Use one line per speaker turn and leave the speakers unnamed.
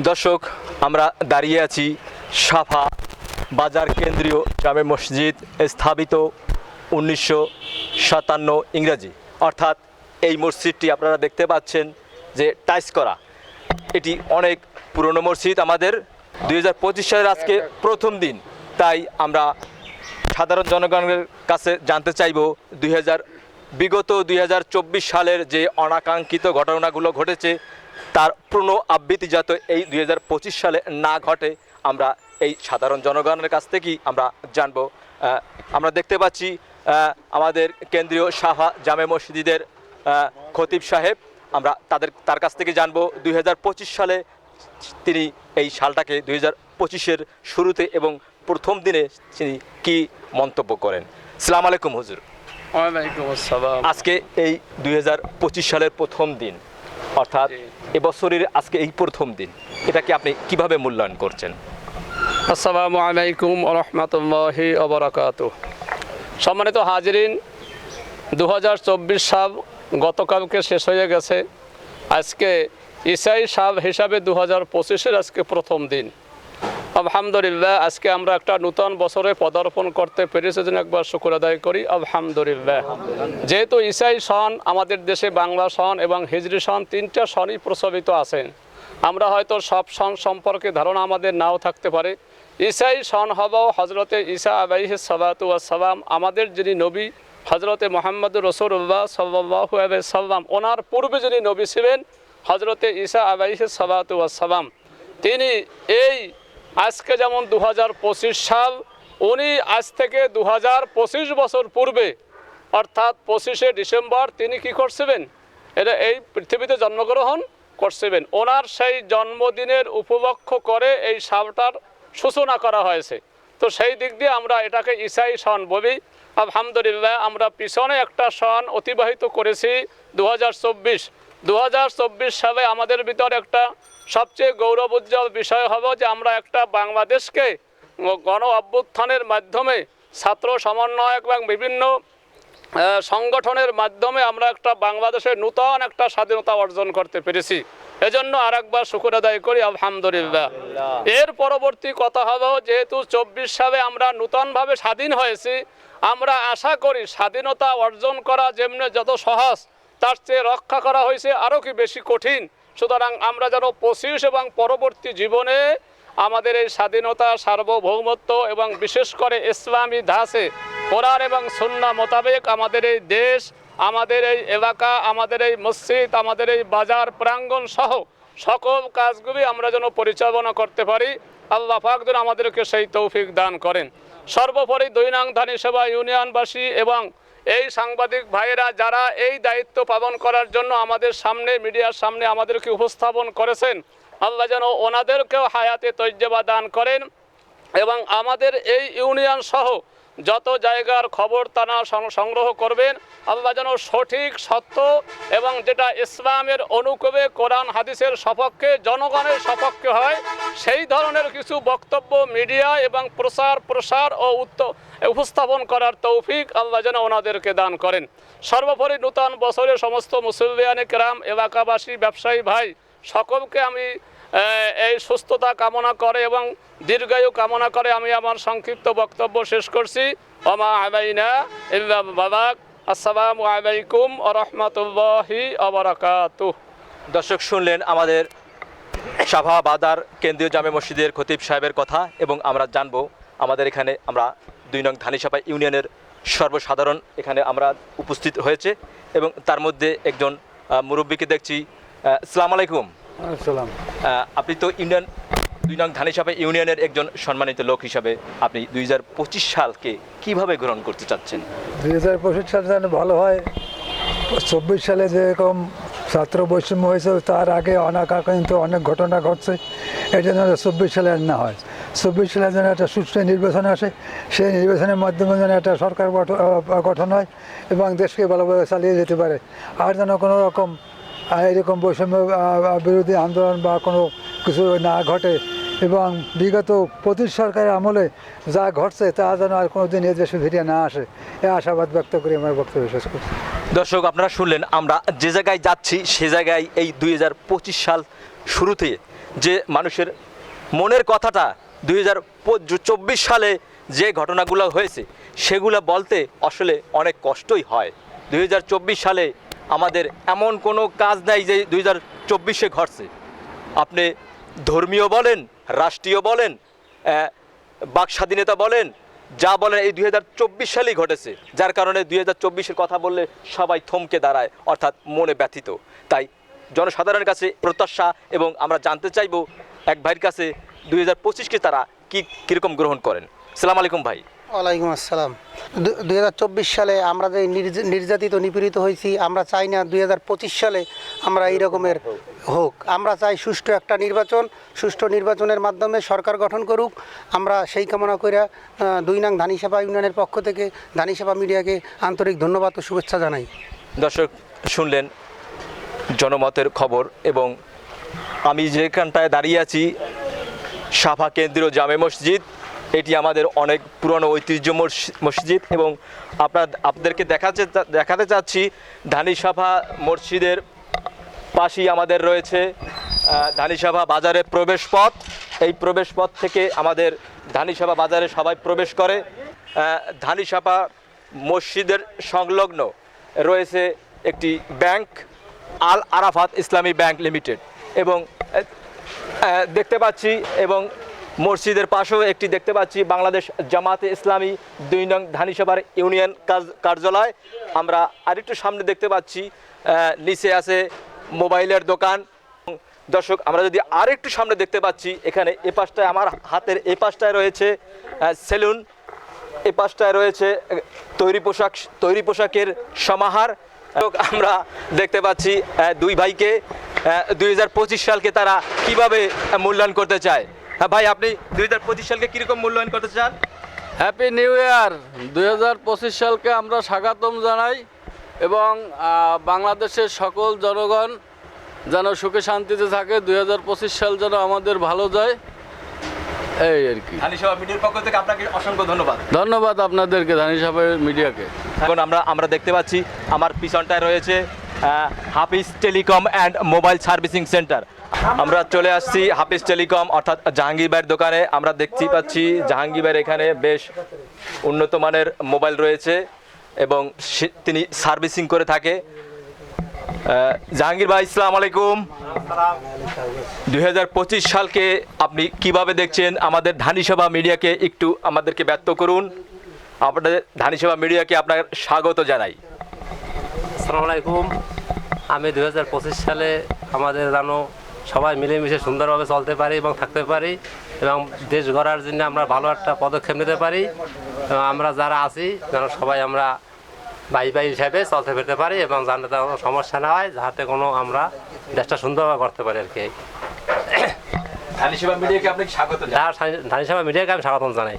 দর্শক, আমরা দাঁড়িয়ে আছি সাফা বাজার কেন্দ্রীয় জামে মসজিদ স্থাপিত উনিশশো সাতান্ন ইংরাজি। অর্থাৎ এই মসজিদটি আপনারা দেখতে পাচ্ছেন যে টাইস করা। এটি অনেক পুরনো মসজিদ আমাদের। দুই হাজার পঁচিশ সালের আজকে প্রথম দিন। তাই আমরা সাধারণ জনগণের কাছে জানতে চাইব দুই বিগত দুই হাজার চব্বিশ সালের যে অনাকাঙ্ক্ষিত ঘটনাগুলো ঘটেছে তার পূর্ণ আবৃত্তি যাতে এই দুই হাজার পঁচিশ সালে না ঘটে আমরা এই সাধারণ জনগণের কাছ থেকেই আমরা জানব। আমরা দেখতে পাচ্ছি আমাদের কেন্দ্রীয় সাহা জামে মসজিদের খতিব সাহেব। আমরা তাদের তার কাছ থেকে জানব দুই হাজার পঁচিশ সালে তিনি এই সালটাকে দুই হাজার পঁচিশের শুরুতে এবং প্রথম দিনে তিনি কি মন্তব্য করেন। সালাম আলাইকুম হুজুর। আজকে এই দু হাজার পঁচিশ সালের প্রথম দিন অর্থাৎ। এবছরের আজকে এই প্রথম দিন। এটাকে আপনি কীভাবে মূল্যায়ন করছেন?
আসসালামু আলাইকুম রহমতুল্লাহি অবরাকাত সম্মানিত হাজরিন দু হাজার সাল গতকালকে শেষ হয়ে গেছে। আজকে ইসাই সাল হিসাবে দু হাজার আজকে প্রথম দিন। আলহামদুলিল্লাহ, আজকে আমরা একটা নূতন বছরে পদার্পণ করতে পেরেছি জন্য একবার শুক্র আদায় করি। আলহামদুলিল্লাহ। যেহেতু ইসাই সন আমাদের দেশে বাংলা সন এবং হিজরি সন তিনটা সনই প্রচলিত আছেন। আমরা হয়তো সব সন সম্পর্কে ধারণা আমাদের নাও থাকতে পারে। ইসাই সন হব হজরতে ঈসা আবাইহ সালাতু সালাম, আমাদের যিনি নবী হজরতে মোহাম্মদ রসুল্লাহ সাল্লাহু সাল্লাম, ওনার পূর্বে যিনি নবী ছিলেন হজরতে ঈসা আবাইহ সালাতু সালাম। তিনি এই আজকে যেমন দু হাজার পঁচিশ সাল, উনি আজ থেকে দু হাজার পঁচিশ বছর পূর্বে, অর্থাৎ পঁচিশে ডিসেম্বর তিনি কি করছিলেন? এটা এই পৃথিবীতে জন্মগ্রহণ করছিলেন। ওনার সেই জন্মদিনের উপলক্ষ করে এই সালটার সূচনা করা হয়েছে। তো সেই দিক দিয়ে আমরা এটাকে ইসাই সন বলি। আলহামদুলিল্লাহ, আমরা পিছনে একটা সন অতিবাহিত করেছি দু হাজার চব্বিশ। দু সালে আমাদের ভিতর একটা সবচেয়ে গৌরব উজ্জ্বল বিষয় হলো যে আমরা একটা বাংলাদেশকে গণ অভ্যুত্থানের মাধ্যমে ছাত্র সমন্বয়ক এবং বিভিন্ন সংগঠনের মাধ্যমে আমরা একটা বাংলাদেশের নূতন একটা স্বাধীনতা অর্জন করতে পেরেছি। এজন্য আর একবার শুকুর আদায় করি আলহামদুলিল্লাহ। এর পরবর্তী কথা হলো যেহেতু চব্বিশ সালে আমরা নূতনভাবে স্বাধীন হয়েছি আমরা আশা করি স্বাধীনতা অর্জন করা যেমনি যত সহজ তার চেয়ে রক্ষা করা হয়েছে আরও কি বেশি কঠিন। সুতরাং আমরা যেন পঁচিশ এবং পরবর্তী জীবনে আমাদের এই স্বাধীনতা, সার্বভৌমত্ব এবং বিশেষ করে ইসলামী ধাসে কোরআন এবং সুন্না মোতাবেক আমাদের এই দেশ, আমাদের এই এলাকা, আমাদের এই মসজিদ, আমাদের এই বাজার প্রাঙ্গণ সহ সকল কাজগুলি আমরা যেন পরিচালনা করতে পারি। আল্লাহ যেন আমাদেরকে সেই তৌফিক দান করেন। সর্বোপরি দুই ধানী সেবা ইউনিয়নবাসী এবং এই সাংবাদিক ভাইয়েরা, যারা এই দায়িত্ব পালন করার জন্য আমাদের সামনে, মিডিয়ার সামনে আমাদেরকে উপস্থাপন করেছেন, আল্লাহ যেন ওনাদেরকেও হায়াতে তৈজবা দান করেন এবং আমাদের এই ইউনিয়ন সহ যত জায়গার খবর তারা সংগ্রহ করবেন, আল্লাহ যেন সঠিক, সত্য এবং যেটা ইসলামের অনুকূলে কোরআন হাদিসের সপক্ষে, জনগণের সপক্ষে হয়, সেই ধরনের কিছু বক্তব্য মিডিয়া এবং প্রচার প্রসার ও উপস্থাপন করার তৌফিক আল্লাহ যেন ওনাদেরকে দান করেন। সর্বোপরি নূতন বছরে সমস্ত মুসলিয়ানে কেরাম, এলাকাবাসী, ব্যবসায়ী ভাই, সকলকে আমি এই সুস্থতা কামনা করে এবং দীর্ঘায়ু কামনা করে আমি আমার সংক্ষিপ্ত বক্তব্য শেষ করছি। ওমা আলাইনা ইল্লা বাবাক। আসসালামু আলাইকুম আ রহমতুল্লাহি
দর্শক, শুনলেন আমাদের সাভা বাদার কেন্দ্রীয় জামে মসজিদের খতিব সাহেবের কথা এবং আমরা জানব আমাদের এখানে আমরা দুই নং ধানিসাপা ইউনিয়নের সর্বসাধারণ এখানে আমরা উপস্থিত হয়েছে এবং তার মধ্যে একজন মুরব্বীকে দেখছি। আসসালামু আলাইকুম। আপনি তো ইউনিয়ন দুই নং ধানিসাপা ইউনিয়নের একজন সম্মানিত লোক হিসাবে আপনি দুই হাজার পঁচিশ সালকে কীভাবে গ্রহণ করতে চাচ্ছেন?
দুই হাজার পঁচিশ সালে যেন ভালো হয় চব্বিশ সালে যেরকম ছাত্র বৈষম্য হয়েছে তার আগে অনাকাঙ্ক্ষিত অনেক ঘটনা ঘটছে এটা যেন চব্বিশ সালে না হয়। চব্বিশ সালে যেন একটা সুষ্ঠু নির্বাচন আসে সেই নির্বাচনের মাধ্যমে যেন একটা সরকার গঠন হয় এবং দেশকে ভালোভাবে চালিয়ে যেতে পারে। আর যেন কোনো রকম এরকম বৈষম্য বিরোধী আন্দোলন বা কোনো কিছু না ঘটে এবং বিগত পঁচিশ সরকারের আমলে যা ঘটছে তা যেন আর কোনো দিন এদেশে ফিরিয়ে না আসে, এ আশাবাদ ব্যক্ত করে আমার বক্তব্য শেষ করছি।
দর্শক, আপনারা শুনলেন, আমরা যে জায়গায় যাচ্ছি সে জায়গায় এই দুই হাজার পঁচিশ সাল শুরুতে যে মানুষের মনের কথাটা দুই সালে যে ঘটনাগুলো হয়েছে, সেগুলো বলতে আসলে অনেক কষ্টই হয়। দুই হাজার চব্বিশ সালে আমাদের এমন কোনো কাজ নাই যে দুই হাজার চব্বিশে ঘটছে। আপনি ধর্মীয় বলেন, রাষ্ট্রীয় বলেন বাক স্বাধীনতা বলেন, যা বলেন এই দুই হাজার চব্বিশ সালেই ঘটেছে, যার কারণে দুই হাজার চব্বিশের কথা বললে সবাই থমকে দাঁড়ায়, অর্থাৎ মনে ব্যথিত। তাই জনসাধারণের কাছে প্রত্যাশা এবং আমরা জানতে চাইব এক ভাইয়ের কাছে দুই হাজার পঁচিশকে তারা কী কীরকম গ্রহণ করেন। সালাম আলাইকুম ভাই।
ওয়ালাইকুম আসসালাম। দুই হাজার চব্বিশ সালে আমরা যে নির্য- নির্যাতিত নিপীড়িত হয়েছি আমরা চাই না দুই হাজার পঁচিশ সালে আমরা এই রকমের হোক। আমরা চাই সুষ্ঠু একটা নির্বাচন সুষ্ঠু নির্বাচনের মাধ্যমে সরকার গঠন করুক। আমরা সেই কামনা করে দুই নং ধানিসেবা ইউনিয়নের পক্ষ থেকে ধানিসেবা মিডিয়াকে আন্তরিক ধন্যবাদ ও শুভেচ্ছা জানাই।
দর্শক শুনলেন জনমতের খবর এবং আমি যেখানটায় দাঁড়িয়ে আছি সাফা কেন্দ্রীয় জামে মসজিদ এটি আমাদের অনেক পুরনো ঐতিহ্য মস- মসজিদ এবং আপনার আপনাদেরকে দেখাচ্ছে দেখাতে চাচ্ছি ধানি সাফা মসজিদের পাশেই আমাদের রয়েছে ধানিসাভা বাজারের প্রবেশ পথ। এই প্রবেশ পথ থেকে আমাদের ধানিসাভা বাজারে সবাই প্রবেশ করে। ধানিসাভা মসজিদের সংলগ্ন রয়েছে একটি ব্যাংক, আল আরাফাত ইসলামী ব্যাংক লিমিটেড এবং দেখতে পাচ্ছি এবং মসজিদের পাশেও একটি দেখতে পাচ্ছি বাংলাদেশ জামাতে ইসলামী দুই নং ধানিসভার ইউনিয়ন কার্যালয়। আমরা আরেকটু সামনে দেখতে পাচ্ছি নিচে আছে মোবাইলের দোকান। দর্শক, আমরা যদি আরেকটু সামনে দেখতে পাচ্ছি, এখানে এ পাশটায়, আমার হাতের এ পাশটায় রয়েছে সেলুন। এ পাশটায় রয়েছে তৈরি পোশাক, তৈরি পোশাকের সমাহার। আমরা দেখতে পাচ্ছি দুই ভাইকে দুই হাজার পঁচিশ সালকে তারা কীভাবে মূল্যায়ন করতে চায়। ভাই আপনি দুই হাজার পঁচিশ সালকে কীরকম মূল্যায়ন করতে চান?
হ্যাপি নিউ ইয়ার দু হাজার পঁচিশ সালকে আমরা স্বাগতম জানাই এবং বাংলাদেশের সকল জনগণ যেন সুখে শান্তিতে থাকে দু হাজার পঁচিশ সাল যেন আমাদের ভালো যায়। এই আর কি।
ধানিসভা মিডিয়ার পক্ষ থেকে আপনাকে অসংখ্য ধন্যবাদ।
ধন্যবাদ আপনাদেরকে ধানি সাহেবের মিডিয়াকে।
এখন আমরা আমরা দেখতে পাচ্ছি আমার পিছনটায় রয়েছে Hafiz telecom and mobile servicing centre. আমরা চলে আসছি হাফিজ টেলিকম, অর্থাৎ জাহাঙ্গীর ভাইয়ের দোকানে। আমরা দেখতেই পাচ্ছি জাহাঙ্গীর ভাইয়ের এখানে বেশ উন্নত মানের মোবাইল রয়েছে এবং তিনি সার্ভিসিং করে থাকে। জাহাঙ্গীর ভাই ইসলাম আলাইকুম। দু হাজার পঁচিশ সালকে আপনি কীভাবে দেখছেন আমাদের ধানিসভা মিডিয়াকে একটু আমাদেরকে ব্যক্ত করুন। আপনাদের ধানিসভা মিডিয়াকে আপনার স্বাগত জানাই।
আসসালামু আলাইকুম। আমি দু হাজার পঁচিশ সালে আমাদের যেন সবাই মিলেমিশে সুন্দরভাবে চলতে পারি এবং থাকতে পারি এবং দেশ গড়ার জন্য আমরা ভালো একটা পদক্ষেপ নিতে পারি। এবং আমরা যারা আছি যেন সবাই আমরা ভাই ভাই হিসাবে চলতে ফিরতে পারি এবং যাতে কোনো সমস্যা না হয় যাতে কোনো আমরা দেশটা সুন্দরভাবে করতে পারি আর কি।
ধানিসভা মিডিয়াকে আপনাকে স্বাগত জানাই।
যারা ধানি সভা মিডিয়াকে আমি স্বাগতম জানাই।